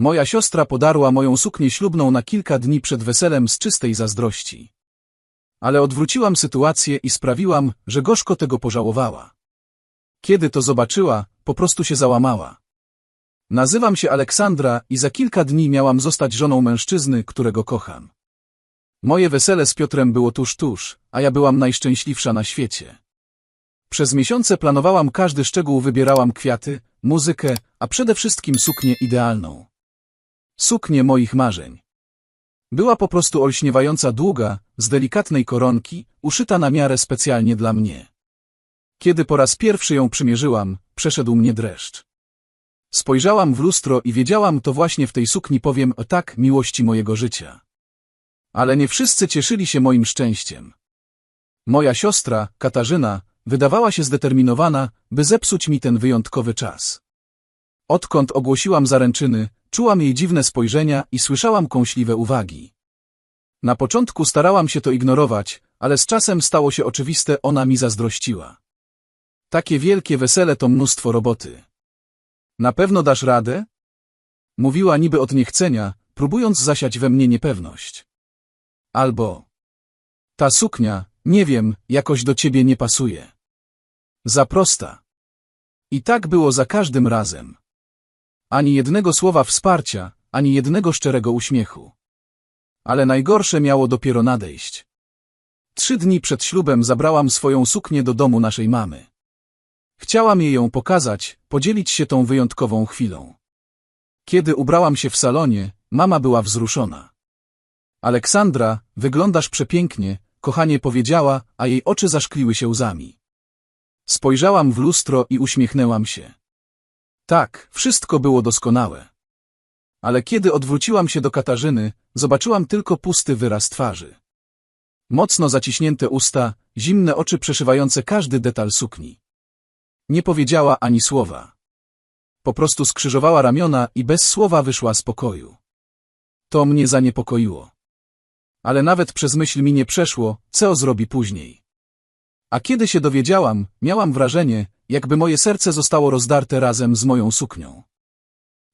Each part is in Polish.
Moja siostra podarła moją suknię ślubną na kilka dni przed weselem z czystej zazdrości. Ale odwróciłam sytuację i sprawiłam, że gorzko tego pożałowała. Kiedy to zobaczyła, po prostu się załamała. Nazywam się Aleksandra i za kilka dni miałam zostać żoną mężczyzny, którego kocham. Moje wesele z Piotrem było tuż tuż, a ja byłam najszczęśliwsza na świecie. Przez miesiące planowałam każdy szczegół, wybierałam kwiaty, muzykę, a przede wszystkim suknię idealną. Suknię moich marzeń. Była po prostu olśniewająca długa, z delikatnej koronki, uszyta na miarę specjalnie dla mnie. Kiedy po raz pierwszy ją przymierzyłam, przeszedł mnie dreszcz. Spojrzałam w lustro i wiedziałam, to właśnie w tej sukni powiem o tak miłości mojego życia. Ale nie wszyscy cieszyli się moim szczęściem. Moja siostra, Katarzyna, wydawała się zdeterminowana, by zepsuć mi ten wyjątkowy czas. Odkąd ogłosiłam zaręczyny, czułam jej dziwne spojrzenia i słyszałam kąśliwe uwagi. Na początku starałam się to ignorować, ale z czasem stało się oczywiste, ona mi zazdrościła. Takie wielkie wesele to mnóstwo roboty. Na pewno dasz radę? Mówiła niby od niechcenia, próbując zasiać we mnie niepewność. Albo ta suknia, nie wiem, jakoś do ciebie nie pasuje. Za prosta. I tak było za każdym razem. Ani jednego słowa wsparcia, ani jednego szczerego uśmiechu. Ale najgorsze miało dopiero nadejść. Trzy dni przed ślubem zabrałam swoją suknię do domu naszej mamy. Chciałam jej ją pokazać, podzielić się tą wyjątkową chwilą. Kiedy ubrałam się w salonie, mama była wzruszona. Aleksandra, wyglądasz przepięknie, kochanie powiedziała, a jej oczy zaszkliły się łzami. Spojrzałam w lustro i uśmiechnęłam się. Tak, wszystko było doskonałe. Ale kiedy odwróciłam się do Katarzyny, zobaczyłam tylko pusty wyraz twarzy. Mocno zaciśnięte usta, zimne oczy przeszywające każdy detal sukni. Nie powiedziała ani słowa. Po prostu skrzyżowała ramiona i bez słowa wyszła z pokoju. To mnie zaniepokoiło. Ale nawet przez myśl mi nie przeszło, co zrobi później. A kiedy się dowiedziałam, miałam wrażenie, jakby moje serce zostało rozdarte razem z moją suknią.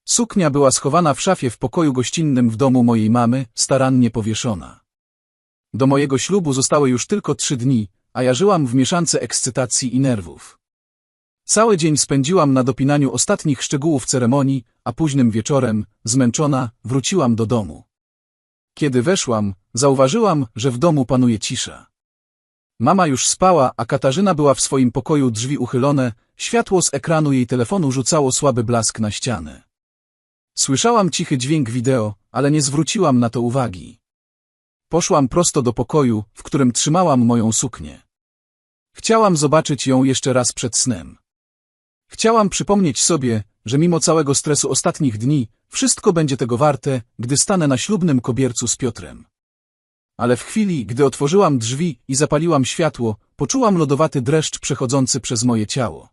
Suknia była schowana w szafie w pokoju gościnnym w domu mojej mamy, starannie powieszona. Do mojego ślubu zostały już tylko trzy dni, a ja żyłam w mieszance ekscytacji i nerwów. Cały dzień spędziłam na dopinaniu ostatnich szczegółów ceremonii, a późnym wieczorem, zmęczona, wróciłam do domu. Kiedy weszłam, zauważyłam, że w domu panuje cisza. Mama już spała, a Katarzyna była w swoim pokoju drzwi uchylone, światło z ekranu jej telefonu rzucało słaby blask na ścianę. Słyszałam cichy dźwięk wideo, ale nie zwróciłam na to uwagi. Poszłam prosto do pokoju, w którym trzymałam moją suknię. Chciałam zobaczyć ją jeszcze raz przed snem. Chciałam przypomnieć sobie, że mimo całego stresu ostatnich dni, wszystko będzie tego warte, gdy stanę na ślubnym kobiercu z Piotrem. Ale w chwili, gdy otworzyłam drzwi i zapaliłam światło, poczułam lodowaty dreszcz przechodzący przez moje ciało.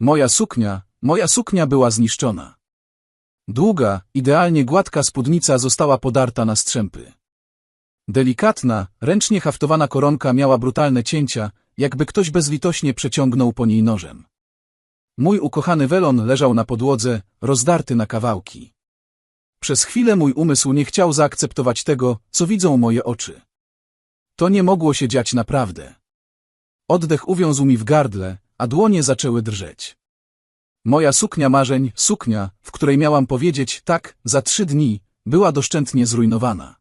Moja suknia, moja suknia była zniszczona. Długa, idealnie gładka spódnica została podarta na strzępy. Delikatna, ręcznie haftowana koronka miała brutalne cięcia, jakby ktoś bezlitośnie przeciągnął po niej nożem. Mój ukochany welon leżał na podłodze, rozdarty na kawałki. Przez chwilę mój umysł nie chciał zaakceptować tego, co widzą moje oczy. To nie mogło się dziać naprawdę. Oddech uwiązł mi w gardle, a dłonie zaczęły drżeć. Moja suknia marzeń, suknia, w której miałam powiedzieć tak, za trzy dni, była doszczętnie zrujnowana.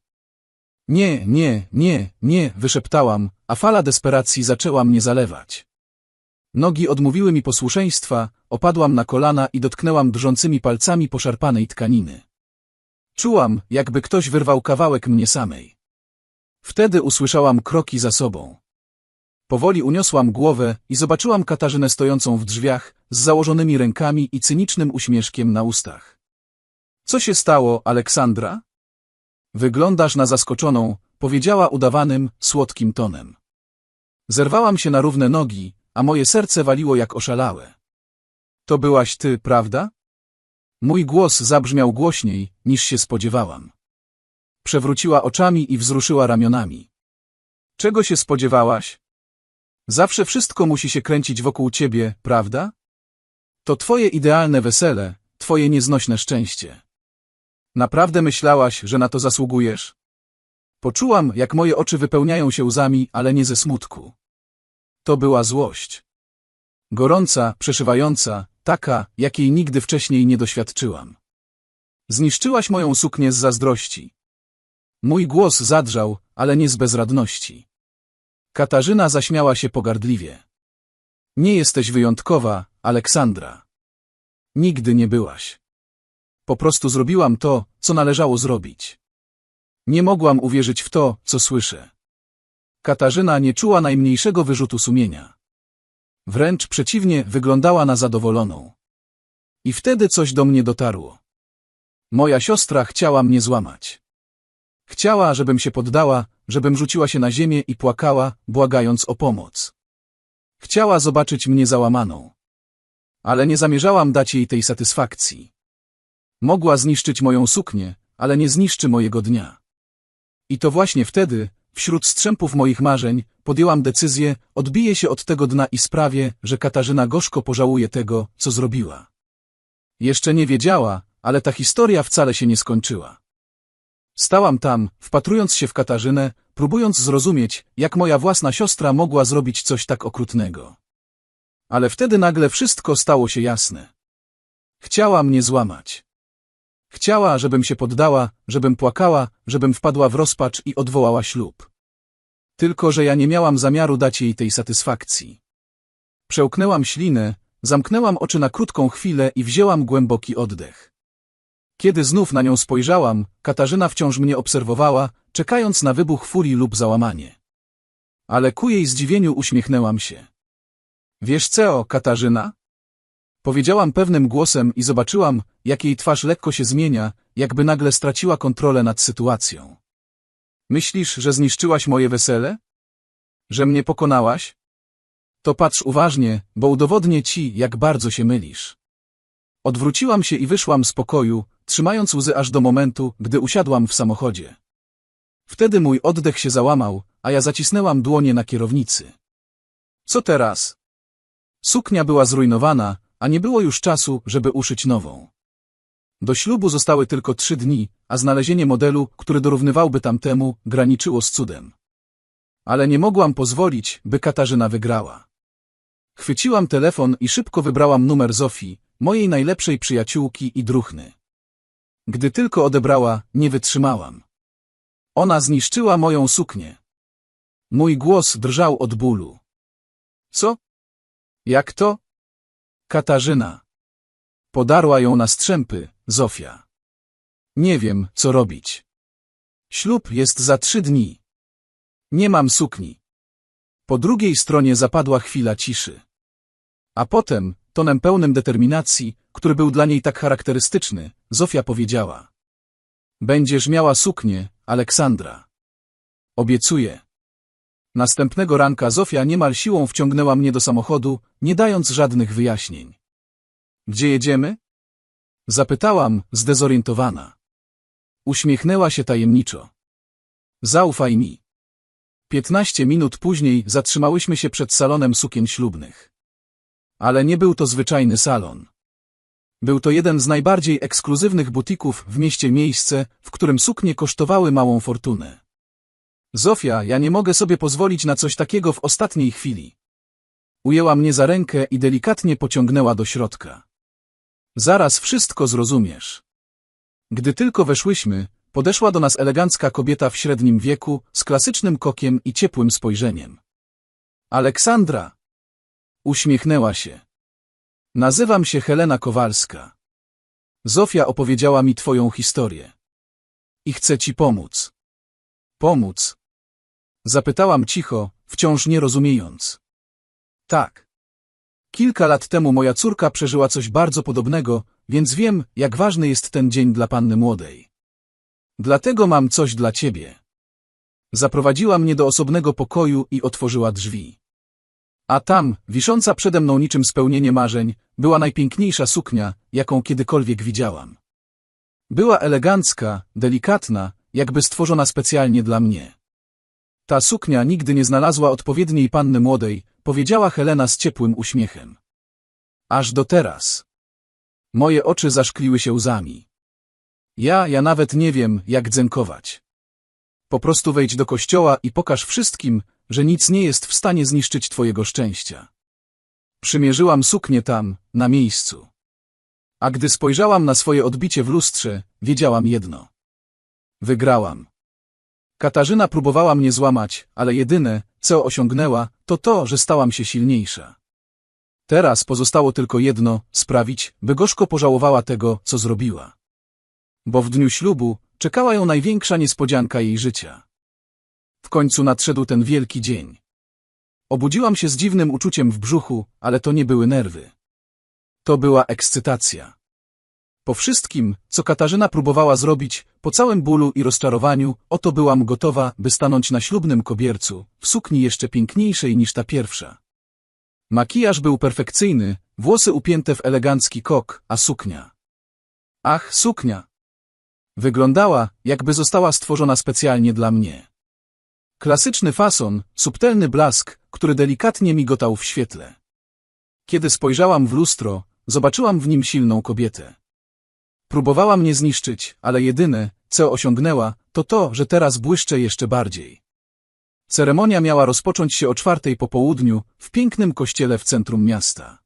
Nie, nie, nie, nie, wyszeptałam, a fala desperacji zaczęła mnie zalewać. Nogi odmówiły mi posłuszeństwa, opadłam na kolana i dotknęłam drżącymi palcami poszarpanej tkaniny. Czułam, jakby ktoś wyrwał kawałek mnie samej. Wtedy usłyszałam kroki za sobą. Powoli uniosłam głowę i zobaczyłam Katarzynę stojącą w drzwiach, z założonymi rękami i cynicznym uśmieszkiem na ustach. Co się stało, Aleksandra? Wyglądasz na zaskoczoną, powiedziała udawanym, słodkim tonem. Zerwałam się na równe nogi, a moje serce waliło jak oszalałe. To byłaś ty, prawda? Mój głos zabrzmiał głośniej, niż się spodziewałam. Przewróciła oczami i wzruszyła ramionami. Czego się spodziewałaś? Zawsze wszystko musi się kręcić wokół ciebie, prawda? To twoje idealne wesele, twoje nieznośne szczęście. Naprawdę myślałaś, że na to zasługujesz? Poczułam, jak moje oczy wypełniają się łzami, ale nie ze smutku. To była złość. Gorąca, przeszywająca, taka, jakiej nigdy wcześniej nie doświadczyłam. Zniszczyłaś moją suknię z zazdrości. Mój głos zadrżał, ale nie z bezradności. Katarzyna zaśmiała się pogardliwie. Nie jesteś wyjątkowa, Aleksandra. Nigdy nie byłaś. Po prostu zrobiłam to, co należało zrobić. Nie mogłam uwierzyć w to, co słyszę. Katarzyna nie czuła najmniejszego wyrzutu sumienia. Wręcz przeciwnie, wyglądała na zadowoloną. I wtedy coś do mnie dotarło. Moja siostra chciała mnie złamać. Chciała, żebym się poddała, żebym rzuciła się na ziemię i płakała, błagając o pomoc. Chciała zobaczyć mnie załamaną. Ale nie zamierzałam dać jej tej satysfakcji. Mogła zniszczyć moją suknię, ale nie zniszczy mojego dnia. I to właśnie wtedy, wśród strzępów moich marzeń, podjęłam decyzję, odbiję się od tego dna i sprawię, że Katarzyna gorzko pożałuje tego, co zrobiła. Jeszcze nie wiedziała, ale ta historia wcale się nie skończyła. Stałam tam, wpatrując się w Katarzynę, próbując zrozumieć, jak moja własna siostra mogła zrobić coś tak okrutnego. Ale wtedy nagle wszystko stało się jasne. Chciała mnie złamać. Chciała, żebym się poddała, żebym płakała, żebym wpadła w rozpacz i odwołała ślub. Tylko, że ja nie miałam zamiaru dać jej tej satysfakcji. Przełknęłam ślinę, zamknęłam oczy na krótką chwilę i wzięłam głęboki oddech. Kiedy znów na nią spojrzałam, Katarzyna wciąż mnie obserwowała, czekając na wybuch furii lub załamanie. Ale ku jej zdziwieniu uśmiechnęłam się. Wiesz co, Katarzyna? Powiedziałam pewnym głosem i zobaczyłam, jak jej twarz lekko się zmienia, jakby nagle straciła kontrolę nad sytuacją. Myślisz, że zniszczyłaś moje wesele? Że mnie pokonałaś? To patrz uważnie, bo udowodnię ci, jak bardzo się mylisz. Odwróciłam się i wyszłam z pokoju, trzymając łzy aż do momentu, gdy usiadłam w samochodzie. Wtedy mój oddech się załamał, a ja zacisnęłam dłonie na kierownicy. Co teraz? Suknia była zrujnowana, a nie było już czasu, żeby uszyć nową. Do ślubu zostały tylko trzy dni, a znalezienie modelu, który dorównywałby tamtemu, graniczyło z cudem. Ale nie mogłam pozwolić, by Katarzyna wygrała. Chwyciłam telefon i szybko wybrałam numer Zofii, mojej najlepszej przyjaciółki i druchny. Gdy tylko odebrała, nie wytrzymałam. Ona zniszczyła moją suknię. Mój głos drżał od bólu. Co? Jak to? Katarzyna. Podarła ją na strzępy, Zofia. Nie wiem, co robić. Ślub jest za trzy dni. Nie mam sukni. Po drugiej stronie zapadła chwila ciszy. A potem, tonem pełnym determinacji, który był dla niej tak charakterystyczny, Zofia powiedziała. Będziesz miała suknię, Aleksandra. Obiecuję. Następnego ranka Zofia niemal siłą wciągnęła mnie do samochodu, nie dając żadnych wyjaśnień. Gdzie jedziemy? Zapytałam, zdezorientowana. Uśmiechnęła się tajemniczo. Zaufaj mi. Piętnaście minut później zatrzymałyśmy się przed salonem sukien ślubnych. Ale nie był to zwyczajny salon. Był to jeden z najbardziej ekskluzywnych butików w mieście miejsce, w którym suknie kosztowały małą fortunę. Zofia, ja nie mogę sobie pozwolić na coś takiego w ostatniej chwili. Ujęła mnie za rękę i delikatnie pociągnęła do środka. Zaraz wszystko zrozumiesz. Gdy tylko weszłyśmy, podeszła do nas elegancka kobieta w średnim wieku, z klasycznym kokiem i ciepłym spojrzeniem. Aleksandra! Uśmiechnęła się. Nazywam się Helena Kowalska. Zofia opowiedziała mi twoją historię. I chcę ci pomóc. Pomóc? Zapytałam cicho, wciąż nie rozumiejąc. Tak. Kilka lat temu moja córka przeżyła coś bardzo podobnego, więc wiem, jak ważny jest ten dzień dla panny młodej. Dlatego mam coś dla ciebie. Zaprowadziła mnie do osobnego pokoju i otworzyła drzwi. A tam, wisząca przede mną niczym spełnienie marzeń, była najpiękniejsza suknia, jaką kiedykolwiek widziałam. Była elegancka, delikatna, jakby stworzona specjalnie dla mnie. Ta suknia nigdy nie znalazła odpowiedniej panny młodej, powiedziała Helena z ciepłym uśmiechem. Aż do teraz. Moje oczy zaszkliły się łzami. Ja, ja nawet nie wiem, jak dzękować. Po prostu wejdź do kościoła i pokaż wszystkim, że nic nie jest w stanie zniszczyć twojego szczęścia. Przymierzyłam suknię tam, na miejscu. A gdy spojrzałam na swoje odbicie w lustrze, wiedziałam jedno. Wygrałam. Katarzyna próbowała mnie złamać, ale jedyne, co osiągnęła, to to, że stałam się silniejsza. Teraz pozostało tylko jedno, sprawić, by gorzko pożałowała tego, co zrobiła. Bo w dniu ślubu czekała ją największa niespodzianka jej życia. W końcu nadszedł ten wielki dzień. Obudziłam się z dziwnym uczuciem w brzuchu, ale to nie były nerwy. To była ekscytacja. Po wszystkim, co Katarzyna próbowała zrobić, po całym bólu i rozczarowaniu, oto byłam gotowa, by stanąć na ślubnym kobiercu, w sukni jeszcze piękniejszej niż ta pierwsza. Makijaż był perfekcyjny, włosy upięte w elegancki kok, a suknia. Ach, suknia! Wyglądała, jakby została stworzona specjalnie dla mnie. Klasyczny fason, subtelny blask, który delikatnie migotał w świetle. Kiedy spojrzałam w lustro, zobaczyłam w nim silną kobietę. Próbowała mnie zniszczyć, ale jedyne, co osiągnęła, to to, że teraz błyszczę jeszcze bardziej. Ceremonia miała rozpocząć się o czwartej po południu, w pięknym kościele w centrum miasta.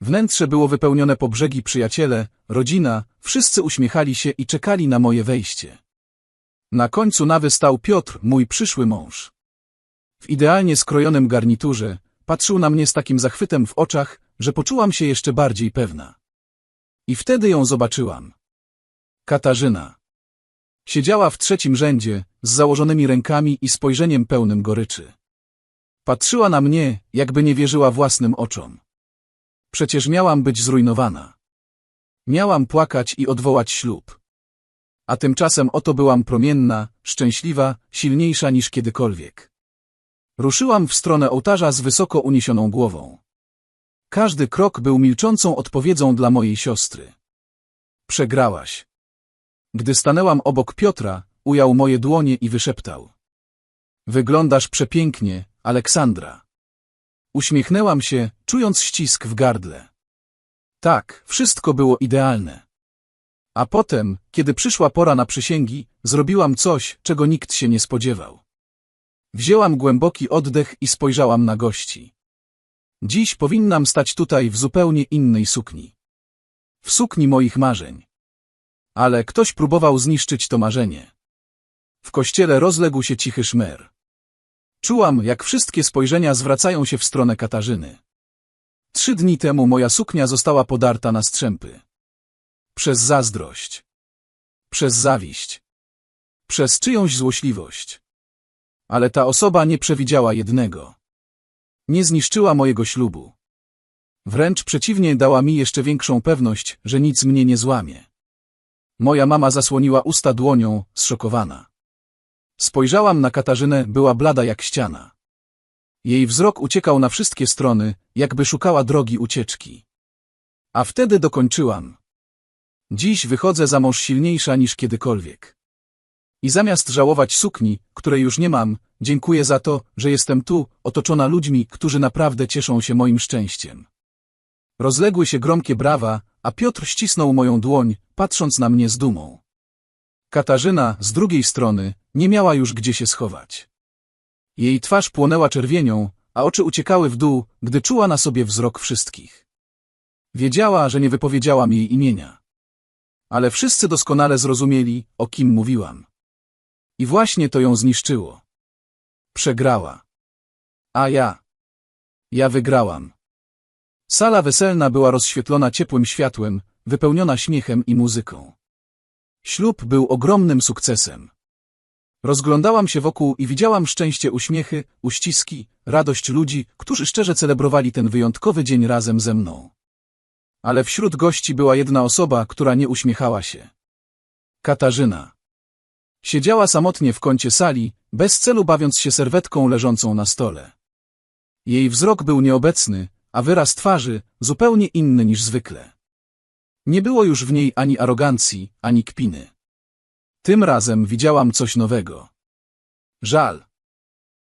Wnętrze było wypełnione po brzegi przyjaciele, rodzina, wszyscy uśmiechali się i czekali na moje wejście. Na końcu nawy stał Piotr, mój przyszły mąż. W idealnie skrojonym garniturze, patrzył na mnie z takim zachwytem w oczach, że poczułam się jeszcze bardziej pewna. I wtedy ją zobaczyłam. Katarzyna. Siedziała w trzecim rzędzie, z założonymi rękami i spojrzeniem pełnym goryczy. Patrzyła na mnie, jakby nie wierzyła własnym oczom. Przecież miałam być zrujnowana. Miałam płakać i odwołać ślub. A tymczasem oto byłam promienna, szczęśliwa, silniejsza niż kiedykolwiek. Ruszyłam w stronę ołtarza z wysoko uniesioną głową. Każdy krok był milczącą odpowiedzią dla mojej siostry. Przegrałaś. Gdy stanęłam obok Piotra, ujął moje dłonie i wyszeptał. Wyglądasz przepięknie, Aleksandra. Uśmiechnęłam się, czując ścisk w gardle. Tak, wszystko było idealne. A potem, kiedy przyszła pora na przysięgi, zrobiłam coś, czego nikt się nie spodziewał. Wzięłam głęboki oddech i spojrzałam na gości. Dziś powinnam stać tutaj w zupełnie innej sukni. W sukni moich marzeń. Ale ktoś próbował zniszczyć to marzenie. W kościele rozległ się cichy szmer. Czułam, jak wszystkie spojrzenia zwracają się w stronę Katarzyny. Trzy dni temu moja suknia została podarta na strzępy. Przez zazdrość. Przez zawiść. Przez czyjąś złośliwość. Ale ta osoba nie przewidziała jednego. Nie zniszczyła mojego ślubu. Wręcz przeciwnie dała mi jeszcze większą pewność, że nic mnie nie złamie. Moja mama zasłoniła usta dłonią, zszokowana. Spojrzałam na Katarzynę, była blada jak ściana. Jej wzrok uciekał na wszystkie strony, jakby szukała drogi ucieczki. A wtedy dokończyłam. Dziś wychodzę za mąż silniejsza niż kiedykolwiek. I zamiast żałować sukni, której już nie mam, dziękuję za to, że jestem tu, otoczona ludźmi, którzy naprawdę cieszą się moim szczęściem. Rozległy się gromkie brawa, a Piotr ścisnął moją dłoń, patrząc na mnie z dumą. Katarzyna, z drugiej strony, nie miała już gdzie się schować. Jej twarz płonęła czerwienią, a oczy uciekały w dół, gdy czuła na sobie wzrok wszystkich. Wiedziała, że nie wypowiedziałam jej imienia. Ale wszyscy doskonale zrozumieli, o kim mówiłam. I właśnie to ją zniszczyło. Przegrała. A ja. Ja wygrałam. Sala weselna była rozświetlona ciepłym światłem, wypełniona śmiechem i muzyką. Ślub był ogromnym sukcesem. Rozglądałam się wokół i widziałam szczęście uśmiechy, uściski, radość ludzi, którzy szczerze celebrowali ten wyjątkowy dzień razem ze mną. Ale wśród gości była jedna osoba, która nie uśmiechała się. Katarzyna. Siedziała samotnie w kącie sali, bez celu bawiąc się serwetką leżącą na stole. Jej wzrok był nieobecny, a wyraz twarzy zupełnie inny niż zwykle. Nie było już w niej ani arogancji, ani kpiny. Tym razem widziałam coś nowego. Żal.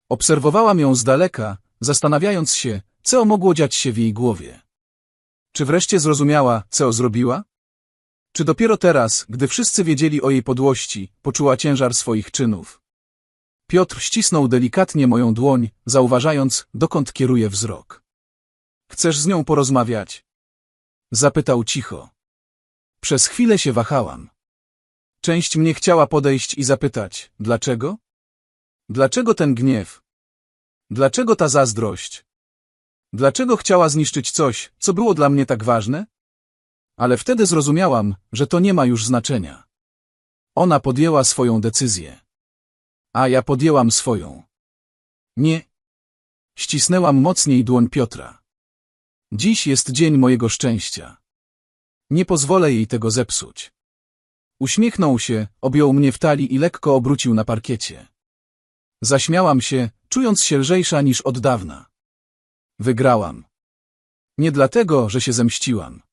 Obserwowałam ją z daleka, zastanawiając się, co mogło dziać się w jej głowie. Czy wreszcie zrozumiała, co zrobiła? Czy dopiero teraz, gdy wszyscy wiedzieli o jej podłości, poczuła ciężar swoich czynów? Piotr ścisnął delikatnie moją dłoń, zauważając, dokąd kieruje wzrok. Chcesz z nią porozmawiać? Zapytał cicho. Przez chwilę się wahałam. Część mnie chciała podejść i zapytać, dlaczego? Dlaczego ten gniew? Dlaczego ta zazdrość? Dlaczego chciała zniszczyć coś, co było dla mnie tak ważne? Ale wtedy zrozumiałam, że to nie ma już znaczenia. Ona podjęła swoją decyzję. A ja podjęłam swoją. Nie. Ścisnęłam mocniej dłoń Piotra. Dziś jest dzień mojego szczęścia. Nie pozwolę jej tego zepsuć. Uśmiechnął się, objął mnie w talii i lekko obrócił na parkiecie. Zaśmiałam się, czując się lżejsza niż od dawna. Wygrałam. Nie dlatego, że się zemściłam.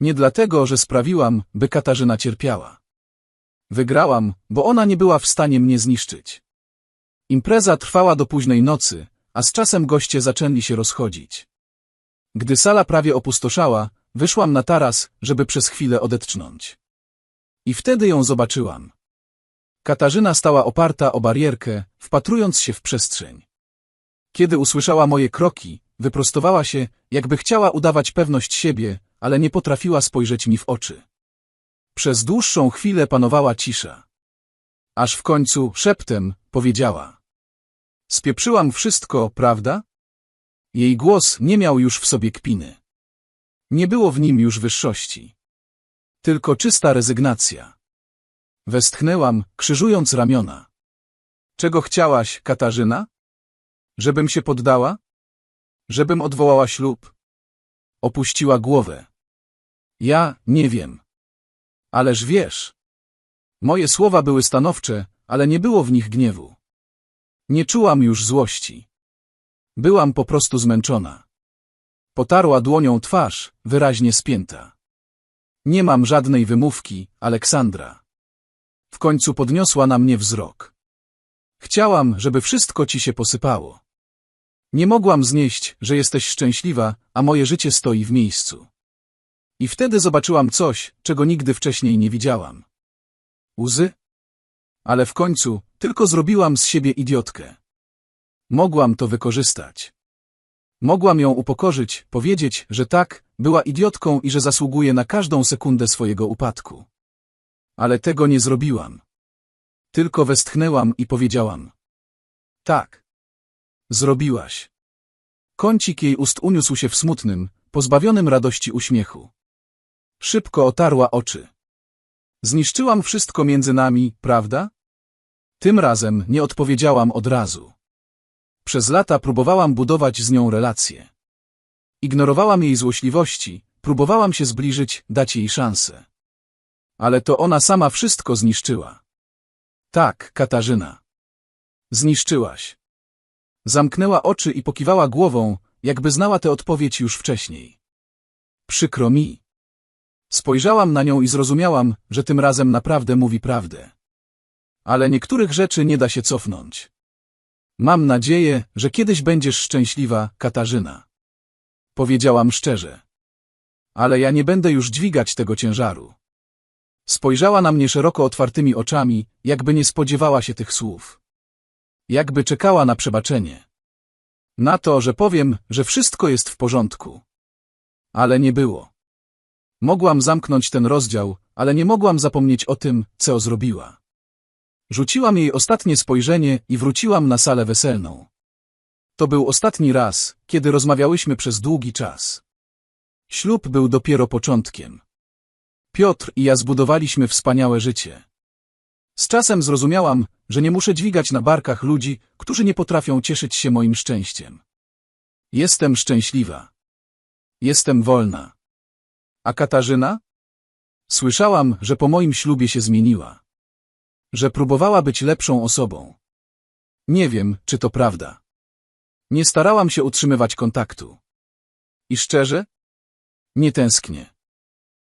Nie dlatego, że sprawiłam, by Katarzyna cierpiała. Wygrałam, bo ona nie była w stanie mnie zniszczyć. Impreza trwała do późnej nocy, a z czasem goście zaczęli się rozchodzić. Gdy sala prawie opustoszała, wyszłam na taras, żeby przez chwilę odetchnąć. I wtedy ją zobaczyłam. Katarzyna stała oparta o barierkę, wpatrując się w przestrzeń. Kiedy usłyszała moje kroki, wyprostowała się, jakby chciała udawać pewność siebie, ale nie potrafiła spojrzeć mi w oczy. Przez dłuższą chwilę panowała cisza. Aż w końcu, szeptem, powiedziała. Spieprzyłam wszystko, prawda? Jej głos nie miał już w sobie kpiny. Nie było w nim już wyższości. Tylko czysta rezygnacja. Westchnęłam, krzyżując ramiona. Czego chciałaś, Katarzyna? Żebym się poddała? Żebym odwołała ślub? Opuściła głowę. Ja nie wiem. Ależ wiesz. Moje słowa były stanowcze, ale nie było w nich gniewu. Nie czułam już złości. Byłam po prostu zmęczona. Potarła dłonią twarz, wyraźnie spięta. Nie mam żadnej wymówki, Aleksandra. W końcu podniosła na mnie wzrok. Chciałam, żeby wszystko ci się posypało. Nie mogłam znieść, że jesteś szczęśliwa, a moje życie stoi w miejscu. I wtedy zobaczyłam coś, czego nigdy wcześniej nie widziałam. Łzy? Ale w końcu tylko zrobiłam z siebie idiotkę. Mogłam to wykorzystać. Mogłam ją upokorzyć, powiedzieć, że tak, była idiotką i że zasługuje na każdą sekundę swojego upadku. Ale tego nie zrobiłam. Tylko westchnęłam i powiedziałam. Tak. Zrobiłaś. Kącik jej ust uniósł się w smutnym, pozbawionym radości uśmiechu. Szybko otarła oczy. Zniszczyłam wszystko między nami, prawda? Tym razem nie odpowiedziałam od razu. Przez lata próbowałam budować z nią relacje. Ignorowałam jej złośliwości, próbowałam się zbliżyć, dać jej szansę. Ale to ona sama wszystko zniszczyła. Tak, Katarzyna. Zniszczyłaś. Zamknęła oczy i pokiwała głową, jakby znała tę odpowiedź już wcześniej. Przykro mi. Spojrzałam na nią i zrozumiałam, że tym razem naprawdę mówi prawdę. Ale niektórych rzeczy nie da się cofnąć. Mam nadzieję, że kiedyś będziesz szczęśliwa, Katarzyna. Powiedziałam szczerze. Ale ja nie będę już dźwigać tego ciężaru. Spojrzała na mnie szeroko otwartymi oczami, jakby nie spodziewała się tych słów. Jakby czekała na przebaczenie. Na to, że powiem, że wszystko jest w porządku. Ale nie było. Mogłam zamknąć ten rozdział, ale nie mogłam zapomnieć o tym, co zrobiła. Rzuciłam jej ostatnie spojrzenie i wróciłam na salę weselną. To był ostatni raz, kiedy rozmawiałyśmy przez długi czas. Ślub był dopiero początkiem. Piotr i ja zbudowaliśmy wspaniałe życie. Z czasem zrozumiałam, że nie muszę dźwigać na barkach ludzi, którzy nie potrafią cieszyć się moim szczęściem. Jestem szczęśliwa. Jestem wolna. A Katarzyna? Słyszałam, że po moim ślubie się zmieniła. Że próbowała być lepszą osobą. Nie wiem, czy to prawda. Nie starałam się utrzymywać kontaktu. I szczerze? Nie tęsknię.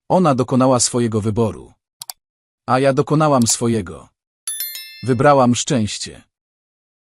Ona dokonała swojego wyboru. A ja dokonałam swojego. Wybrałam szczęście.